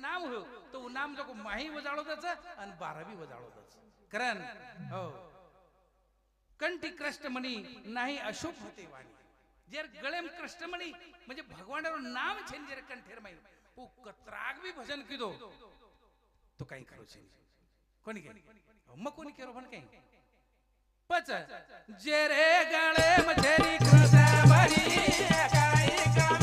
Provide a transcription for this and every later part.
नाम हो तो नाम जो माही वजाळोदच आणि बारावी वजाळोदच. कारण हो कंठी कृष्णमणी नाही अशुभ होते वाणी. जर गळेम कृष्णमणी म्हणजे भगवानावर नाम छेन जर कंठेर माही ओ कत्राग भी भजन किदो? तो काही करू छेन कोणी काही हो, मग कोणी केरो पण काही? पच जे रे गळे मझेरी कृष्णमणी काही कामेरा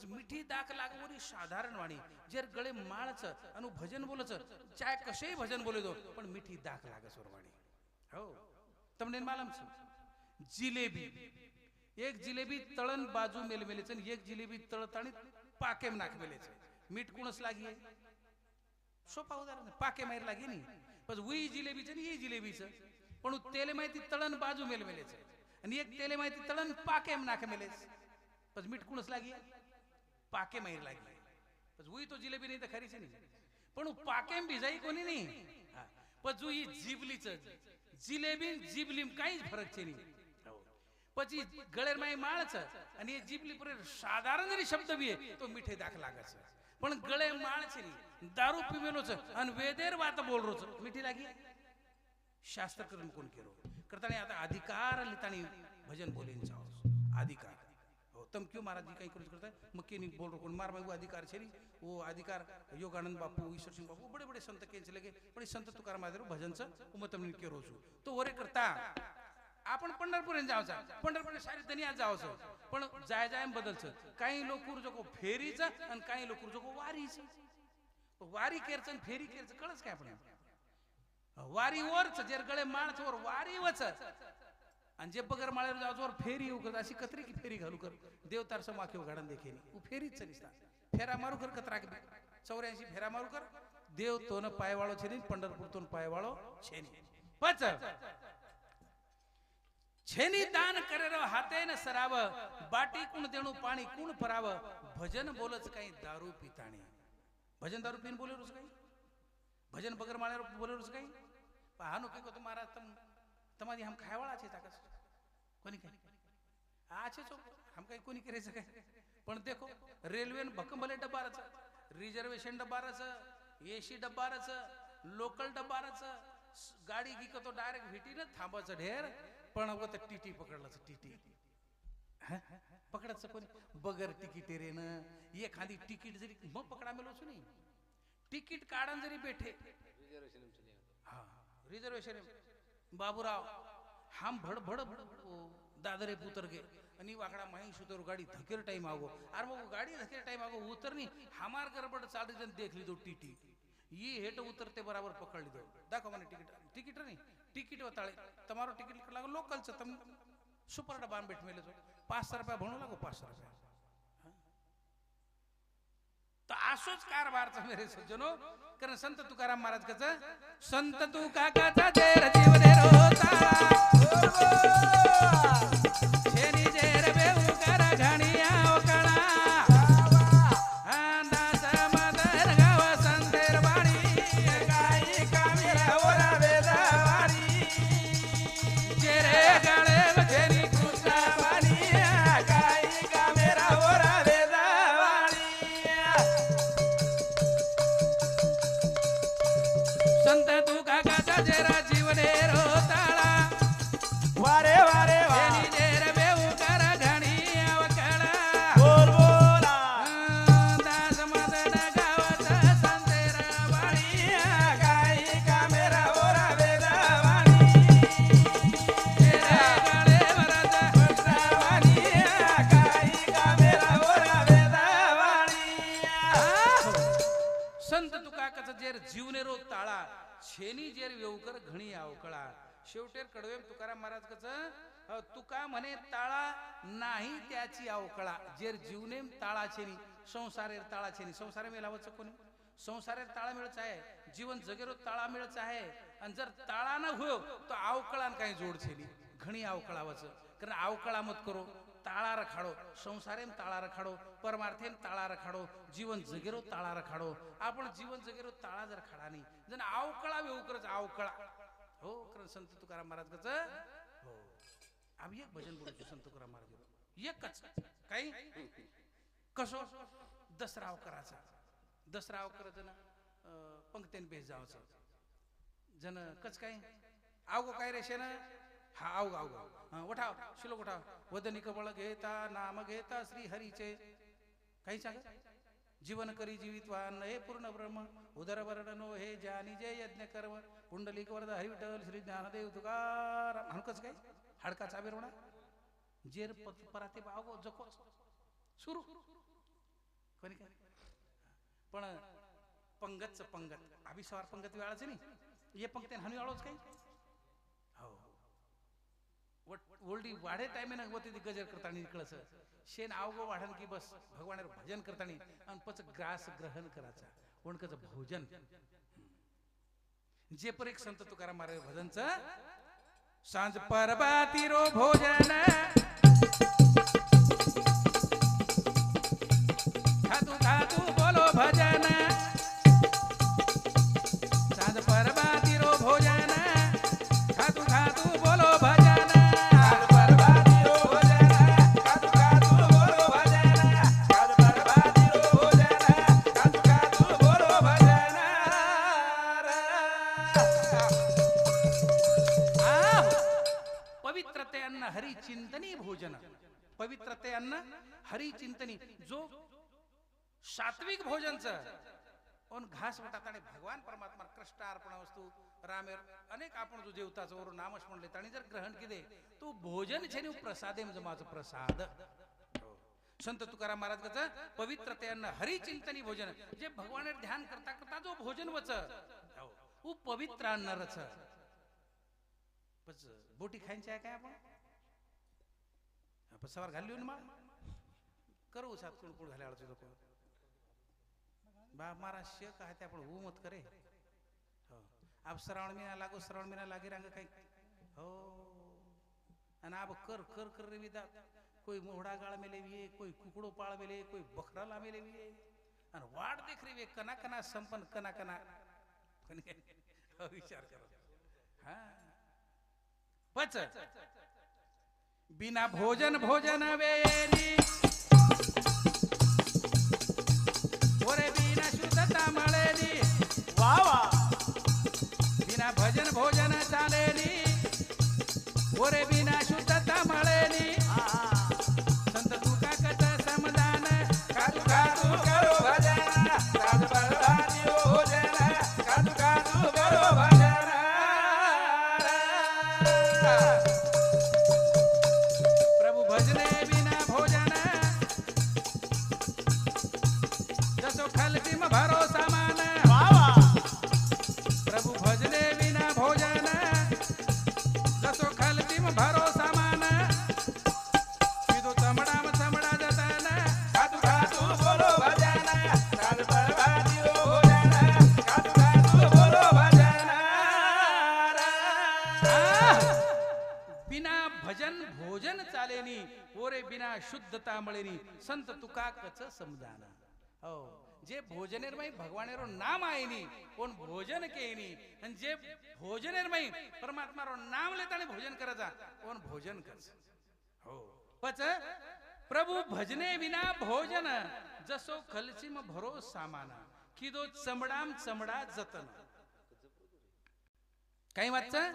बस मिठी दाख लागवरी साधारण वाणी जर गळे माळच आणि भजन बोलच चाय कसेही भजन बोलतो पण मिठी दाख लागसवर वाणी हो. तमने मालम जिलेबी. एक जिलेबी तळण बाजू मेलमेलेचं एक जिलेबी तळत आणि पाकेम नाक मेलेच. मीठ कुणच लागी सोपा उदाहरण पाके माहीर लागे नी? पण उई जिलेबीचं आणि ये जिलेबीचं. पण तेले माहिती तळण बाजू मेलमेलेचं. आणि एक तेले माहिती तळण पाकेम नाक मेलेच. पण मीठ कुणस लागी पाके मैर लागली जुई तो जिलेबी नाही तर खरीच नाही. पण पाके भिजाई कोणी नाही. पजुई जिबलीच जिलेबी जिबली काहीच फरक छे पची गळेर माई माळच आणि जिबली पुरे साधारण जरी शब्द बी आहे तो मिठे दाख लागायच पण गळे माळच नाही दारू पिवेनोच आणि वेदेर वात बोलरोच मिठी लागी? शास्त्र करून कोण केलो करताना आता अधिकार लिताणी भजन बोलीन चा अधिकार. तम क्यों महाराज जी कहीं क्रोध करता है? मैं क्यों नहीं बोल रहा हूँ मार मैं वो अधिकार छे वो अधिकार योगानंद बापू ईश्वर सिंह बापू बड़े बड़े संत के चले गए पण संत तुकाराम महादेव भजन च मग तमने क्यों रोजू? तो वरे करता आपण पंढरपूर जावचा पंढरपूर सारी दनिया जावचं पण जाय जाय बदलचं काही लोक उर्जको फेरीचं आणि काही लोक उर्जको वारीचं वारी केरचं आणि फेरी केरचं कळच काय आपण? वारीवरच जर गळे माणसं वर वारीवच आणि जे बगर माळ्यावर जावच फेरी उघड अशी कत्री की फेरी घालू कर. देव तार समाख्यो गाडन देखे उ फेरीच निसता फेरा मारू कर कतरा चौऱ्याऐंशी फेरा मारू कर. देव तोन पायवाळो छे पंढरपूर तोन पायवाळो छे पच. छेनी दान करेर रो हाते न सराव बाटी कुण देणू पाणी कुण पराव भजन बोलच काही दारू पिताणी. भजन दारू पिन बोले रोज काही? भजन बगर माळ्यावर बोले रोज काही पाहनो की को तमादी हम काय वाला छे ताकस कोनी कहे आछे तो हम काही कोणी करायचं काय? पण देखो रेल्वे भकंबले डब्बारच रिझर्वेशन डब्बारच एसी डब्बारच लोकल डब्बारच गाडी गिकतो डायरेक्ट भेटी ना थांबायचं ढेर पण अगं तर टीटी पकडलाच टीटी पकडायचं कोणी? बगर तिकीट न. एखादी तिकीट जरी मग पकडा मिळवच नाही तिकीट काढा जरी बेठे. रिझर्वेशन हा रिझर्वेशन बाबूराव हम भडभड हो, दादरे पुतर गे. आणि वाकडा माई सुतर गाडी धकेर टाइम आगो. अरे मग गाडी धकेर टाइम आगो उतरनी हमार गरबड चालू जण देख तो टीटी. ये हेट उतरते बराबर पकडली लिदो दाखव मने तिकीट. तिकीट नाही तिकीट वताळे. तमारो तिकीट लागो लोकलचं तम सुपर डबा भेट मेले तो 5 रुपया भणू लागो पाच रुपया. असोच कारभारचा मेरे सज्जनो. कारण संत तुकाराम महाराज कच संत तू काकाचा देर जीव देर होता. संत तू काकाचा जेरा जीवने शेवटेर कडवे तुकाराम महाराज कच हो, तुका म्हणे ताळा नाही त्याची अवकळा. जेर जीवने ताळा संसारेर ताळा संसार मेलावच कोणी? संसारेर ताळा मिळच आहे. जीवन जगेरो ताळा मिळच आहे. आणि जर ताळा न हो तो अवकळान काही जोड घणी अवकळावच. कारण अवकळा मत करो ताळा रखाडो. संसारेम ताळा रखाडो परमार्थेम ताळा रखाडो जीवन जगेरो ताळा रखाडो. आपण जीवन जगेरो ताळा जर खाडा नाही जण अवकळा वेवकरच अवकळा. हो कारण संत तुकाराम महाराज हो. आम्ही एक भजन बोलतो संत तुकाराम महाराज एकच. काही? कसो? दसरा करायचा दसरा अवकर जण पंक्तीन बेस जावचं जण कच काय? आवगो काय रे शेन हा आवग आवग हा उठाव शिलोक उठाव वदनी कमळ घेता नाम घेता श्री हरीचे काही सांगा? जीवन करी जीवितवान हे पूर्ण ब्रह्म. उदर वर्णनो हे ज्ञानी जे यज्ञ कर्म. कुंडलिक वरद हरी श्री ज्ञानदेव तुकार हणकच काय? हाडका चाबेर म्हणा जेर पत- पराते बागो जको सुरू. कोणी काय? पण पंगतच पंगत. अभिस्वार पंगत वेळाच नाही. ये पंगत हानी आळोच काही ओल्डी वाढे टायमेन होते ती गजर करतानी निकळस शेन आवगो वाढन की बस भगवान भजन करतानी आणि पच ग्रास ग्रहण करायचा. ओणकच भोजन. जे पर एक संत तुकाराम महाराज भजनच सांज परबाती रो भोजन. आपण जो जेवताच नामच म्हणले आणि जर ग्रहण केले तो भोजन छे प्रसादे म्हणजे माझं प्रसाद. संत तुकाराम महाराज कच पवित्रते अन्न हरी भोजन. जे भगवान ध्यान करता करता जो भोजन वच. हो, उ पवित्र अन्न रच बोटी खायची आहे काय आपण? आपण सवार घालली ना मग. करू सात कोण कोण घाले अडचण लोक बा शेक आहे ते आपण हू मत करे. अब आप श्रावण महिना लागो श्रावण महिना लागे रांग काही। हो। आणि आप कर कर कर रे विदा। कोई मोहडा गाळ मेले विये कोई कुकडो पाळ मेले कोई बकराला मेले विये आणि वाट देख रे वे कना कना संपन्न कना कना। विचार करा। हा। पच बिना भोजन भोजन वेली ओरे बिना शुद्धता मळेली वा वा बिना भजन भोजन चालेली ओरे बिना शुद्धता मळेली संत शुद्धता संत तुका कच हो जे भोजनेरमय भगवानेरो नाम आयनी कोण भोजन केनी आणि जे भोजनेरमय परमात्मारो नाम लेता आणि भोजन करायचा कोण भोजन करच हो. पच प्रभू भजने विना भोजन जसो खलसीम भरो सामाना किदो चमडाम चमडा जतन. काही वाचचं?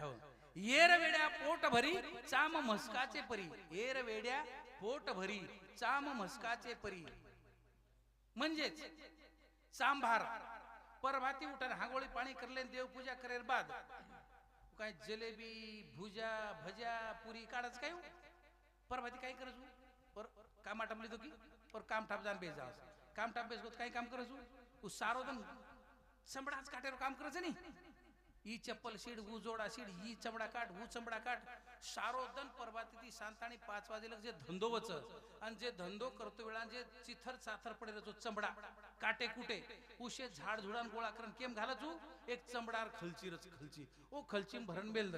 हो. येर वेड्या पोट भरी चाम म्हसकाचे परी. येर वेड्या पोट भरी चाम म्हसकाचे परी. म्हणजेच सांभार. परभाती उठान हांगोळी पाणी करले देवपूजा करेल बाद. काय जलेबी भुजा भजा पुरी काढाच काय हो? परभाती काय करत हो? पर काम आटमली तो की? पर काम ठाप जाण बेस जास काम ठाप बेस काही काम करत हो? सारो दन संबडाच काटेर काम करच नाही ही चप्पल शीड हू जोडा शीड ही चमडा काट हू चमडा काट शारोदन परबाती सांताणी पाच वाजेल जे धंदो वच आणि जे धंदो करतो वेळा जे चिथर चाथर पडेल जो चमडा. काटे कुटे उशे झाड झुडान गोळा करण. केम घाला तू? एक चमडार खलची रच खलची. ओ खलचीम भरण बेल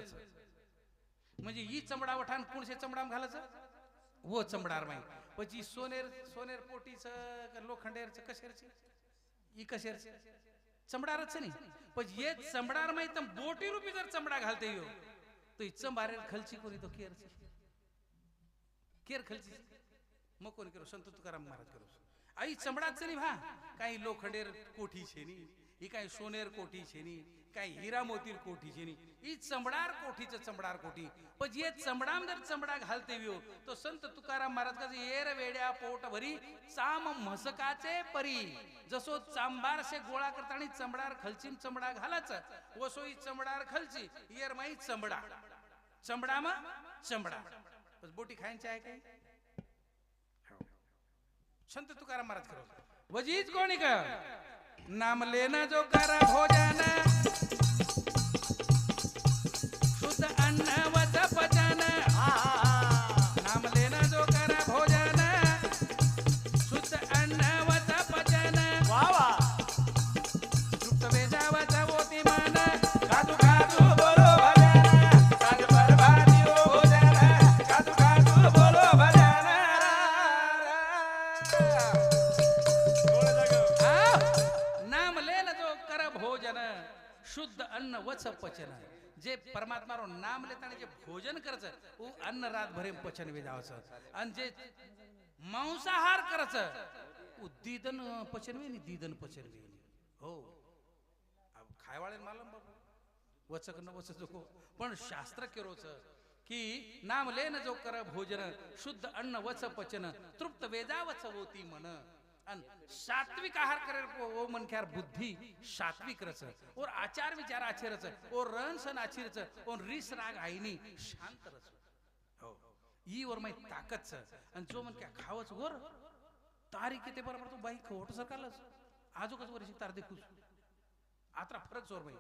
म्हणजे ही चमडा वठान कोणशे चमडाम घालायचं वो चमडार माई. पची सोनेर सोनेर पोटीच लोखंडेरच कशेरची? ही कशेरची? चमडारच नाही. पण ये चमडार माहीत बोटी रुपी जर चमडा घालते यो तो इच बारेल खलची कोरी तो केर. केर खलची. मग कोणी करो? संत तुकाराम महाराज करो. आई चमडाच नाही भा. काही लोखंडेर कोठी छेनी ही काही सोनेर कोठी छेनी काय हिरा मोतील कोठीची ही चमडार कोठीच चमडार कोठी. पण जे जर चमडा घालते विओ तो संत तुकाराम महाराज का येर वेड्या पोट भरी चाम म्हसकाचे परी. जसो चांबार से गोळा करता आणि चमडार खलचीम चमडा घालाचा वसोई चमडार खलची येर माई चमडा. चमडा मा चमडा. बोटी खायची आहे काय हो. संत तुकाराम महाराज खरं वजीच कोणी का? नाम लेना जो करा भोजन। शुद्ध अन्न वच पचन. जे परमात्मारो नाम लेताने जे भोजन करच उ अन्न रात भरे पचन वेजावच आणि जे मांसाहार करच उ दिदन पचन वे दिदन पचन वे हो. अब खायवाळे मालम बाबू. वचक न वच जोको पण शास्त्र केरोच की नाम लेन जो कर भोजन शुद्ध अन्न वच पचन तृप्त वेदावच होती मन. अन सात्विक आहार करे ओ मन ख्यार बुद्धी सात्विक रच और आचार विचार आचरच और रन सन आचिरच और रिस. राग आईनी शांत रच हो. ई और मैं ताकत छ अन जो मन क्या खावच और तारीख येते बरोबर तू बाई खोट सरकारलाच आजो कस वर्षी तार देखूस. आत्रा फरक चोर बाई.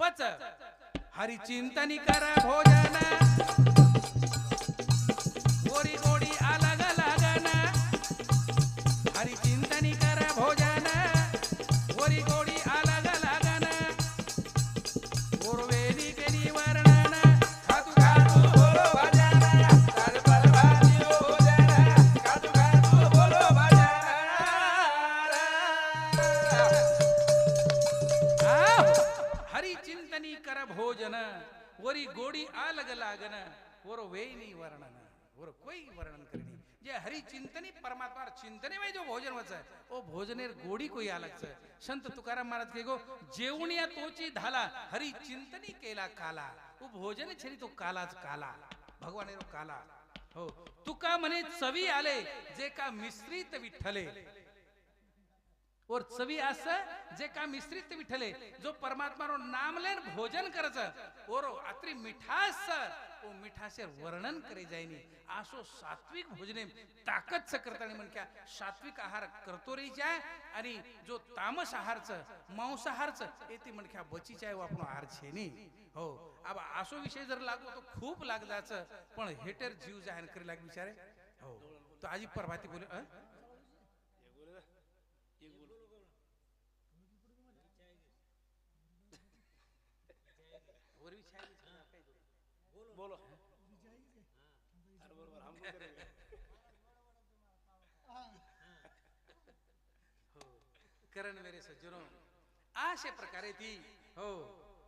पच. हरी चिंतनी करा भोजन. गोरी गोडी आला वर वेनी वर्णन वर कोई वर्णन करनी जे हरी चिंतनी परमात्मा चिंतने में जो भोजन वच है ओ भोजनेर गोडी कोई अलग छ संत तुकाराम महाराज के गो जेवणिया तोची धाला हरी चिंतनी केला काला ओ भोजन छरी तो कालाच काला भगवान एरो काला हो तुका म्हणे चवी आले जे का मिश्रित विठ्ठले और चवी अस जे का मिश्रित विठले जो परमात्मा रो नाम लेन भोजन करच और अत्री मिठास ओ मिठासे वर्णन करे जायनी आसो सात्विक भोजने ताकद स करतानी म्हण क्या सात्विक आहार करतो रे जाय आणि जो तामस आहारच मांसाहारच येते म्हण बचीच बची जाय आपण आहार छे नी. हो अब आसो विषय जर लागो तो खूप लाग जायचं पण हेटर जीव जाहीर करे लाग बिचारे. हो तो आजी परभाती बोले बोलो। बरोबर हो। करण मेरे सज्जनो आशे प्रकारे ती हो,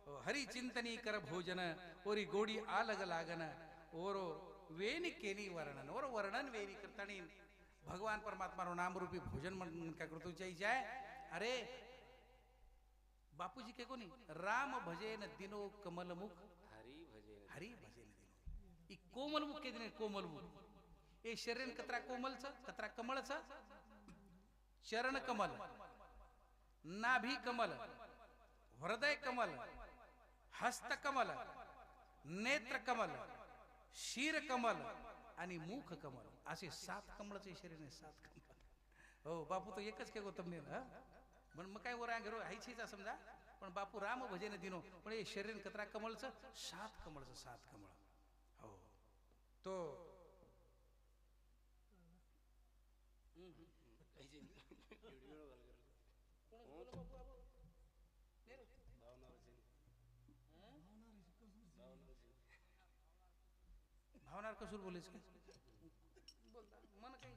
हो हरी चिंतनी कर भोजन ओरी गोडी आलग लागन ओरो वेनी केनी वर्णन ओरो वर्णन वेणी करतानी। भगवान परमात्मा रो नाम रूपी भोजन मन का करतो जाय। अरे बापूजी के कोणी राम भजे न दिनो कमल मुख। हरी भजे हरी भजे कोमल मुख्य नाही कोमल मुख. ए शरीर कतरा कोमलच कतरा कमळच? चरण कमल. नाभी कमल. हृदय कमल. हस्त कमल. नेत्र कमल. शीर कमल. आणि मुख कमल. असे सात कमळाचे शरीर आहे सात कमल हो बापू तो एकच काय गौतम नेल मग काय वर घेरो हायचीचा समजा. पण बापू राम भजन दिनो. पण हे शरीर कतरा कमळचं सात कमळचं सात कमळ. तो भावनार कसूर बोलीस का? मन काही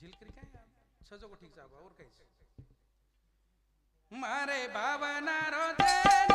झिलकरी काय? सजो को ठीक जागो और काहीच. મારે બાબાના રોજે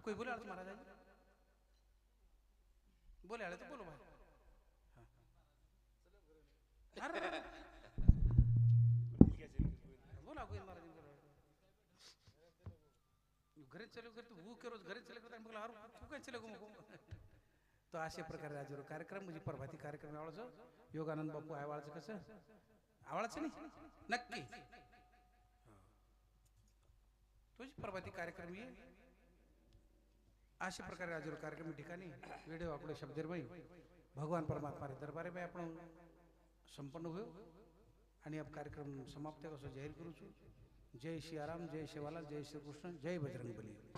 आप कोई बोला महाराज बोले आले तो बोलो भाई बोला कोई महाराज घरे चले चलो तू वो करो घरे चले करता मग अरे तू काय चले गो मग तो अशा प्रकारे राजूर कार्यक्रम म्हणजे प्रभाती कार्यक्रम आवडायचं योगानंद बापू आवळाचं कसं आवळाचं नाही नक्की तुझी प्रभाती कार्यक्रम ये अशा प्रकारे आज कार्यक्रम ठिकाणी व्हिडिओ आपले शब्दीरबाई भगवान परमात्मा रे दरबारे बाई आपण संपन्न होऊ. आणि आप कार्यक्रम समाप्त कसं जाहीर करू છું जय श्री आराम जय शिवाला जय श्री कृष्ण जय बजरंग बली